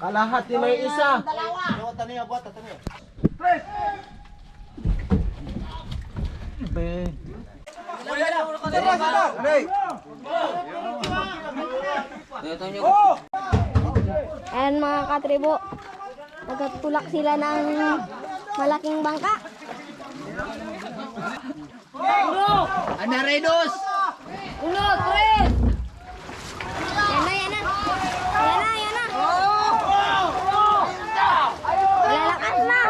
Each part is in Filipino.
Kalahati may isa. Ayan mga katribo. Nagtutulak sila ng malaking bangka. Anaredos! Uno, tres! Yan na, yan na. Yan na, yan na. Malalakas na.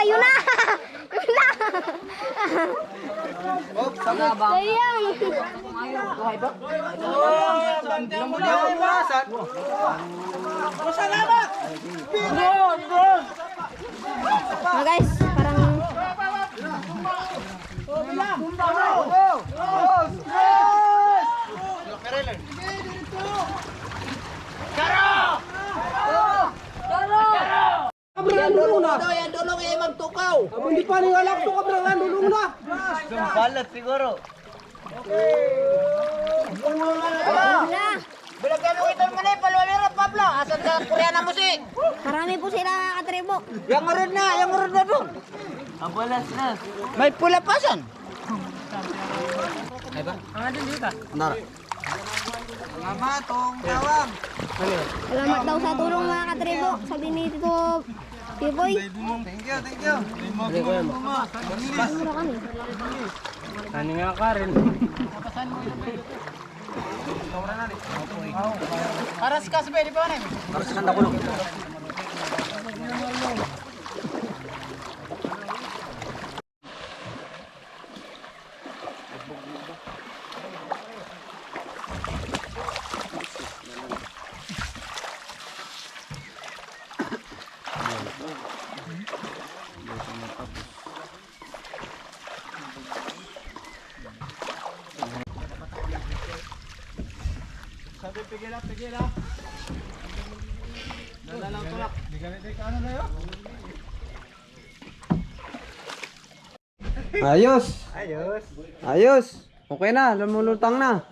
Yun na yun na. Na. Sayang. Magtukaw. Abo hindi pa ning alak to kabrang ang dulong na. Balat siguro. na. Bilagyan mo ito mo na palwalera Pablo. Asan ka Koreana mo si? Marami po sila katribo. Yang urod na, yang urod na dong. Abulas na. May pula pasan. Ay ba? Ang adin dito. Nara. Salamat tong tawag. Salamat daw sa tulong mga katribo. Sabi ni Tito Pipoy. Thank you, thank you. Ano nga ka rin? Aras ka sa pwede pa rin. Aras ka na kulong. Sabi pigil up, pigil up. Dala lang tulak. Di ganit ka ano na yun? Ayos. Ayos. Ayos. Okay na, lumulutang na.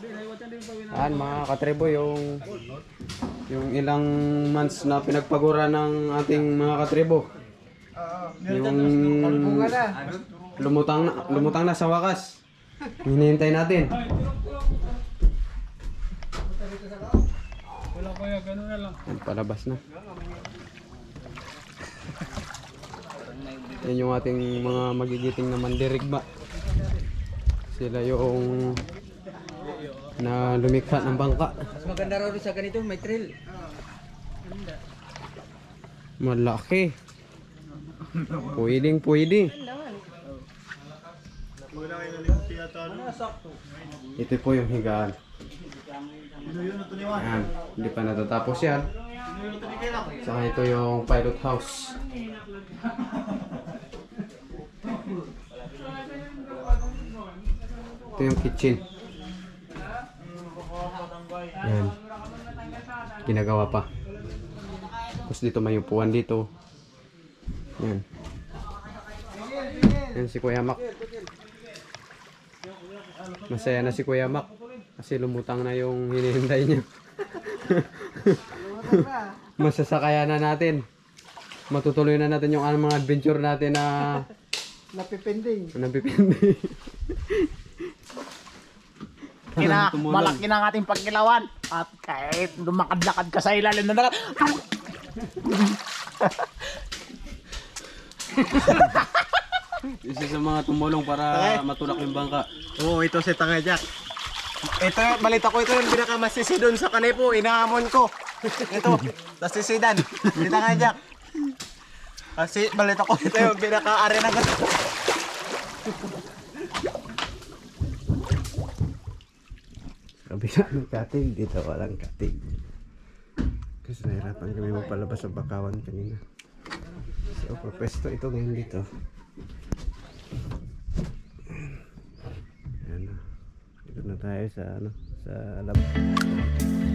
Yan mga katribo yung yung ilang months na pinagpagura ng ating mga katribo. Yung lumutang na, lumutang na sa wakas. Hinihintay natin. Wala kuya, gano'n na lang. Yan, palabas na. Yan yung ating mga magigiting na mandirigba. Sila yung na lumikha ng bangka. Mas maganda raw sa ganito, may thrill. Malaki. Pwedeng pwede. Ito po yung higaan. Yan. Hindi pa natatapos yan. Saka ito yung pilot house. Ito yung kitchen. Yan. Ginagawa pa. Tapos dito may upuan dito. Yan. Yan si Kuya Mac. Masaya na si Kuya Mac. Kasi lumutang na yung hinihintay niya. Masasakayan na natin. Matutuloy na natin yung mga adventure natin na Napipinding. napipindi. Kina, malaki na ang ating pagkilawan. At kahit lumakad-lakad ka sa ilalim na nakat... Isa sa mga tumulong para matulak yung bangka. Oo, ito si Tanga Jack. Ito, balita ko ito yung pinakamasisi doon sa kanipo. Inahamon ko. Ito, nasisidan. Si Tanga Jack. Kasi balita ko ito yung pinaka-ari na gusto. Kabila ng katig, dito walang katig. Kasi nahirapan kami magpalabas sa bakawan kanina. So, pwesto ito ngayon dito. Ayan na. Dito na tayo sa ano, sa lab.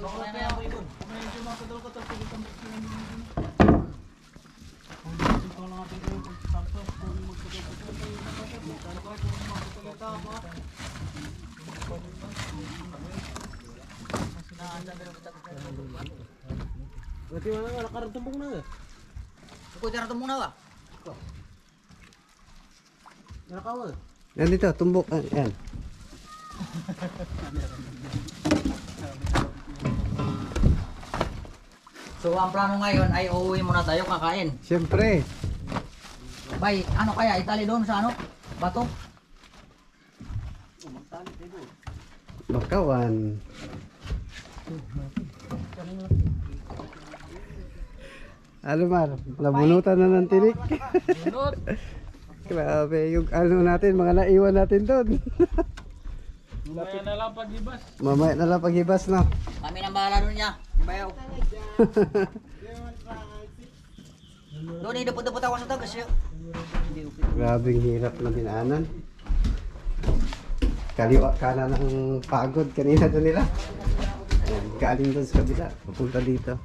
Okay Berarti mana wala karat tumpung na ga? Ko karat tumpung na ba? Kawal. So ang plano ngayon ay uuwi muna tayo kakain. Siyempre. Bay, ano kaya itali doon sa ano? Bato? Bakawan. Ano Mar? Nabunutan na ng tinik. Bunot! Grabe, yung ano natin, mga naiwan natin doon. Mamaya na lang pag-ibas. Mamaya na lang paghibas na. Kami nang bahala doon niya. Bayaw. Doon idupot-dupot ako sa tagas yun. Grabe ang hirap na dinaanan. Kaliwa kanan ng pagod kanina doon nila. Galing doon sa kabila, papunta dito.